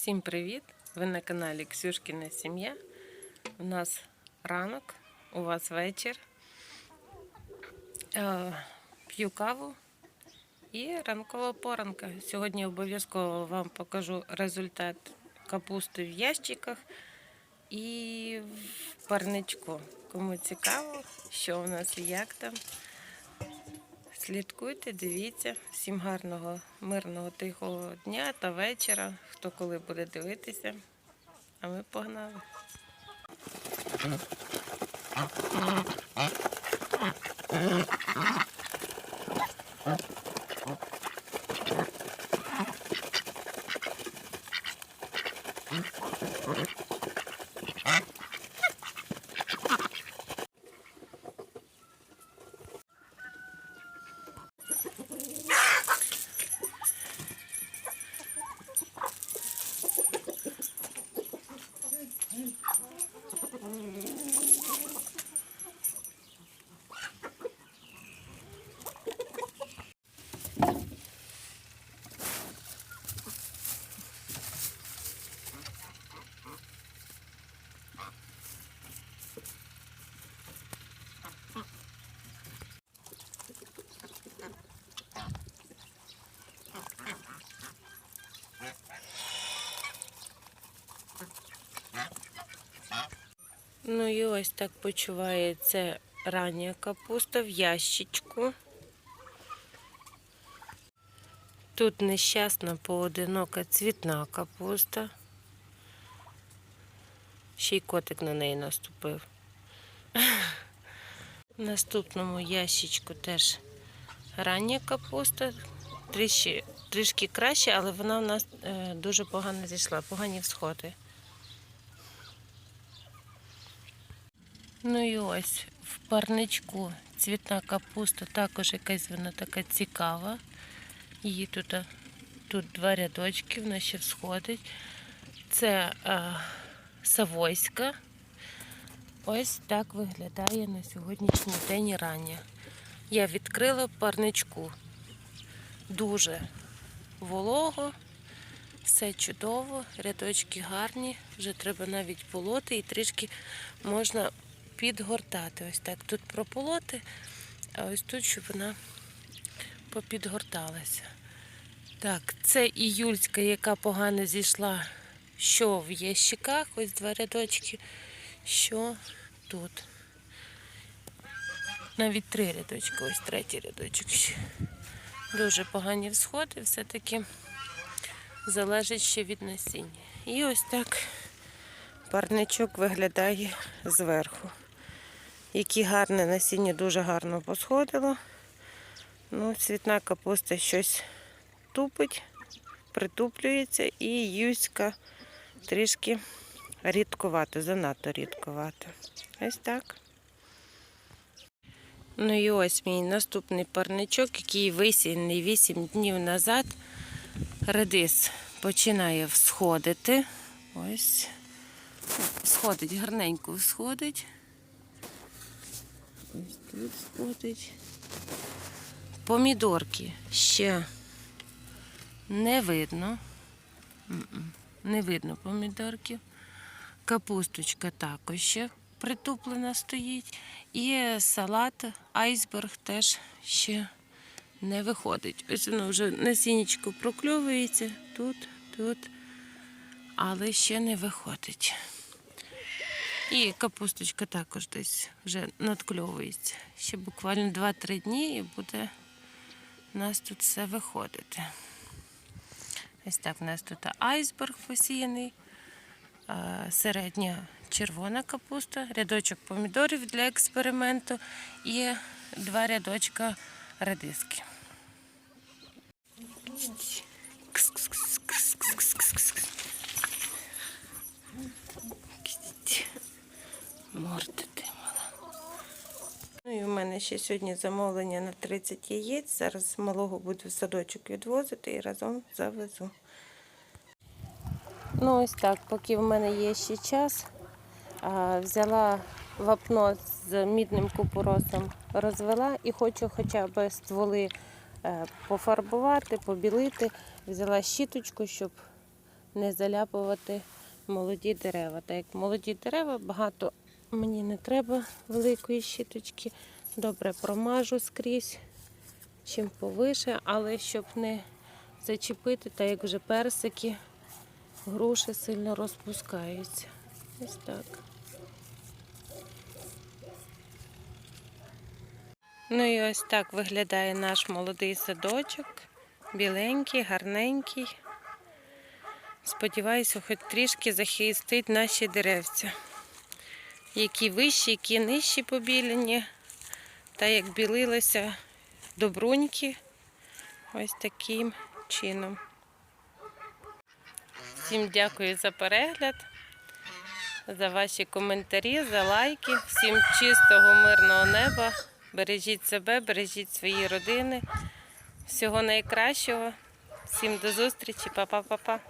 Всім привіт! Ви на каналі Ксюшкіна Сім'я. У нас ранок, у вас вечір. Е, П'ю каву і ранкова поранка. Сьогодні обов'язково вам покажу результат капусти в ящиках і в парничку. Кому цікаво, що у нас і як там. Слідкуйте, дивіться. Всім гарного, мирного, тихого дня та вечора. Хто коли буде дивитися. А ми погнали. Ну і ось так почувається рання капуста в ящичку. Тут нещасна поодинока цвітна капуста. Ще й котик на неї наступив. В наступному ящичку теж рання капуста. Трішки, трішки краще, але вона в нас е, дуже погано зійшла, погані всходи. Ну і ось в парничку цвітна капуста, також якась вона така цікава. Її тут, тут два рядочки, вона ще всходить. Це а, Савойська. Ось так виглядає на сьогоднішній день рання. Я відкрила парничку. Дуже волого, все чудово, рядочки гарні, вже треба навіть полоти і трішки можна підгортати. Ось так тут прополоти, а ось тут, щоб вона попідгорталася. Так, це іюльська, яка погано зійшла, що в ящиках, ось два рядочки, що тут. Навіть три рядочки, ось третій рядочок ще. Дуже погані всходи, все-таки залежить ще від насіння. І ось так парничок виглядає зверху. Які гарне насіння дуже гарно посходило. Ну, цвітна капуста щось тупить, притуплюється і юська трішки рідкувато, занадто рідкувато. Ось так. Ну і ось мій наступний парничок, який висіяний 8 днів назад. Редис починає всходити. Ось. Сходить, гарненько всходить. Ось тут сходить. Помідорки ще не видно. Не видно помідорків. Капусточка також ще притуплена стоїть. І салат айсберг теж ще не виходить. Ось воно вже насіннячко прокльовується тут, тут, але ще не виходить. І капусточка також десь вже надкльовується. Ще буквально 2-3 дні і буде у нас тут все виходити. Ось так у нас тут айсберг посіяний, середня червона капуста, рядочок помідорів для експерименту і два рядочка редиски. Кс-кс-кс-кс-кс-кс-кс. Морда ти мала. Ну і в ще сьогодні замовлення на 30 яєць. Зараз малого буду в садочок відвозити і разом завезу. Ну ось так, поки в мене є ще час, взяла вапно з мідним купоросом, розвела і хочу хоча б стволи е, пофарбувати, побілити. Взяла щіточку, щоб не заляпувати молоді дерева. Так як молоді дерева багато мені не треба великої щіточки. Добре промажу скрізь, чим повише, але щоб не зачепити, так як вже персики, груші сильно розпускаються. Ось так. Ну і ось так виглядає наш молодий садочок. Біленький, гарненький. Сподіваюся, хоч трішки захистить наші деревця. Які вищі, які нижчі побілені. Та як білилися добруньки. Ось таким чином. Всім дякую за перегляд, за ваші коментарі, за лайки. Всім чистого, мирного неба. Бережіть себе, бережіть свої родини. Всього найкращого. Всім до зустрічі, Па-па-па-па.